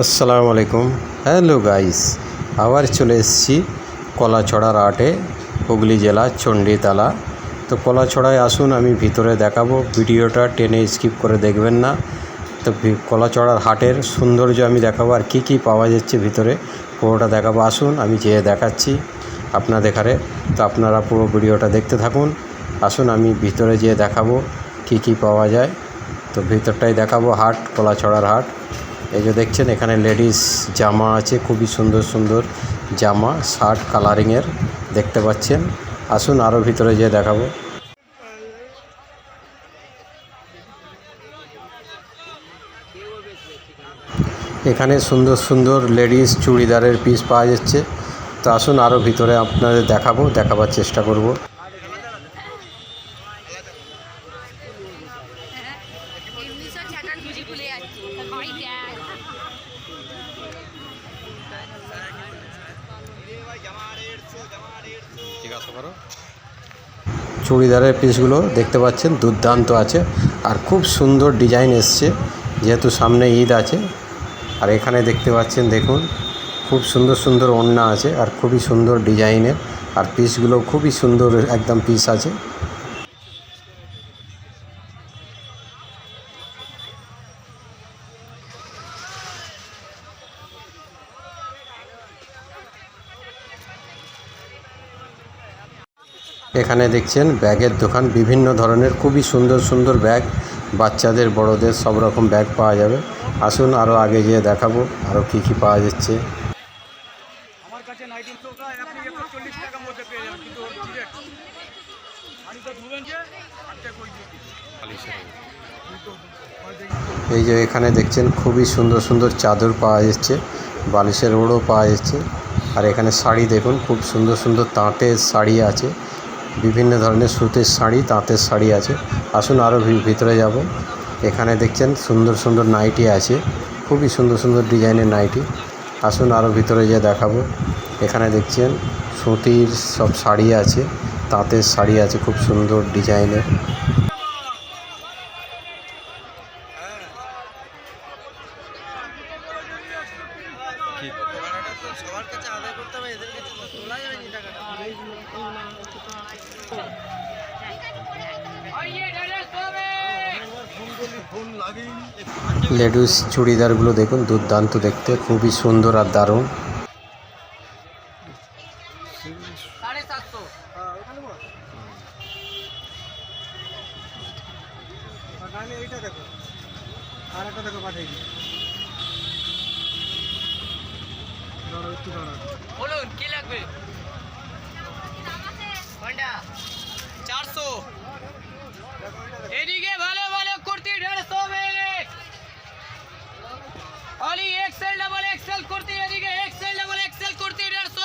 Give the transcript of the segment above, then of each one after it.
আসসালামু আলাইকুম। Hello guys, আবার চলে এসেছি কলাছড়ার আটে, হুগলি জেলা, চণ্ডীতলা। তো কলাছড়ায় আসুন, আমি ভিতরে দেখাবো। ভিডিওটা টেনে স্কিপ করে দেখবেন না। তো কলাছড়ার হাটের সৌন্দর্য আমি দেখাবো, আর কী কী পাওয়া যাচ্ছে ভিতরে, পুরোটা দেখাবো। আসুন, আমি যেয়ে দেখাচ্ছি আপনাদের ঘরে তো আপনারা পুরো ভিডিওটা দেখতে থাকুন। আসুন, আমি ভিতরে যেয়ে দেখাবো কী কী পাওয়া যায়। তো ভিতরটাই দেখাবো হাট, কলাছড়ার হাট। এই যে দেখছেন, এখানে লেডিস জামা আছে, খুবই সুন্দর সুন্দর জামা, শার্ট কালারিংয়ের, দেখতে পাচ্ছেন। আসুন আরও ভিতরে যেয়ে দেখাবো। এখানে সুন্দর সুন্দর লেডিস চুড়িদারের পিস পাওয়া যাচ্ছে। তো আসুন আরও ভিতরে আপনাদের দেখাবো, দেখাবার চেষ্টা করব। চ্যাটার খুঁজি খুলে যাচ্ছে। ভাই দেখ। চুড়িদারের পিসগুলো দেখতে পাচ্ছেন দুর্দান্ত আছে। আর খুব সুন্দর ডিজাইন এসছে যেহেতু সামনে ঈদ আছে। আর এখানে দেখতে পাচ্ছেন দেখুন খুব সুন্দর সুন্দর ওড়না আছে আর খুবই সুন্দর ডিজাইনের। আর পিসগুলো খুবই সুন্দর একদম পিস আছে। এখানে দেখছেন ব্যাগের দোকান বিভিন্ন ধরনের খুবই সুন্দর সুন্দর ব্যাগ। বাচ্চাদের বড়দের সব রকম ব্যাগ পাওয়া যাবে। আসুন আরও আগে যেয়ে দেখাবো আরও কী কী পাওয়া যাচ্ছে। আমার কাছে নাইনটিন টাকা আপনি একশো চল্লিশ টাকার মধ্যে পেয়ে যাবেন কিন্তু ডিরেক্ট আমি ধুবেন যে আটটা কই দিয়ে কিন্তু হয়তো এই যে এখানে দেখছেন খুবই সুন্দর সুন্দর চাদর পাওয়া যাচ্ছে বালিশের ওড়ও পাওয়া যাচ্ছে। আর এখানে শাড়ি দেখুন খুব সুন্দর সুন্দর তাঁতের শাড়ি আছে। বিভিন্ন ধরনের সুতির শাড়ি, তাঁতের শাড়ি আছে। আসুন আরও ভিতরে যাব। এখানে দেখছেন সুন্দর সুন্দর নাইটি আছে। খুবই সুন্দর সুন্দর ডিজাইনের নাইটি। আসুন আরও ভিতরে যেয়ে দেখাবো। এখানে দেখছেন সুতির সব শাড়ি আছে, তাঁতের শাড়ি আছে, খুব সুন্দর ডিজাইনের। ফোন লাগেইনি লেডিস চুড়িদারগুলো দেখুন দুর্দান্ত দেখতে খুবই সুন্দর আর দারুণ। বলুন কি লাগবে? চারশো। এদিকে ভালো ভালো কুর্তি দেড়শো অলি এক্সেল ডাবল এক্সেল কুর্তি এদিকে এক্সেল ডাবল এক্সেল কুর্তি দেড়শো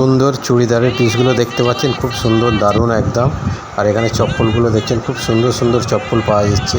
সুন্দর চুড়িদারের পিসগুলো দেখতে পাচ্ছেন, খুব সুন্দর, দারুণ একদম। আর এখানে চপ্পলগুলো দেখছেন, খুব সুন্দর সুন্দর চপ্পল পাওয়া যাচ্ছে।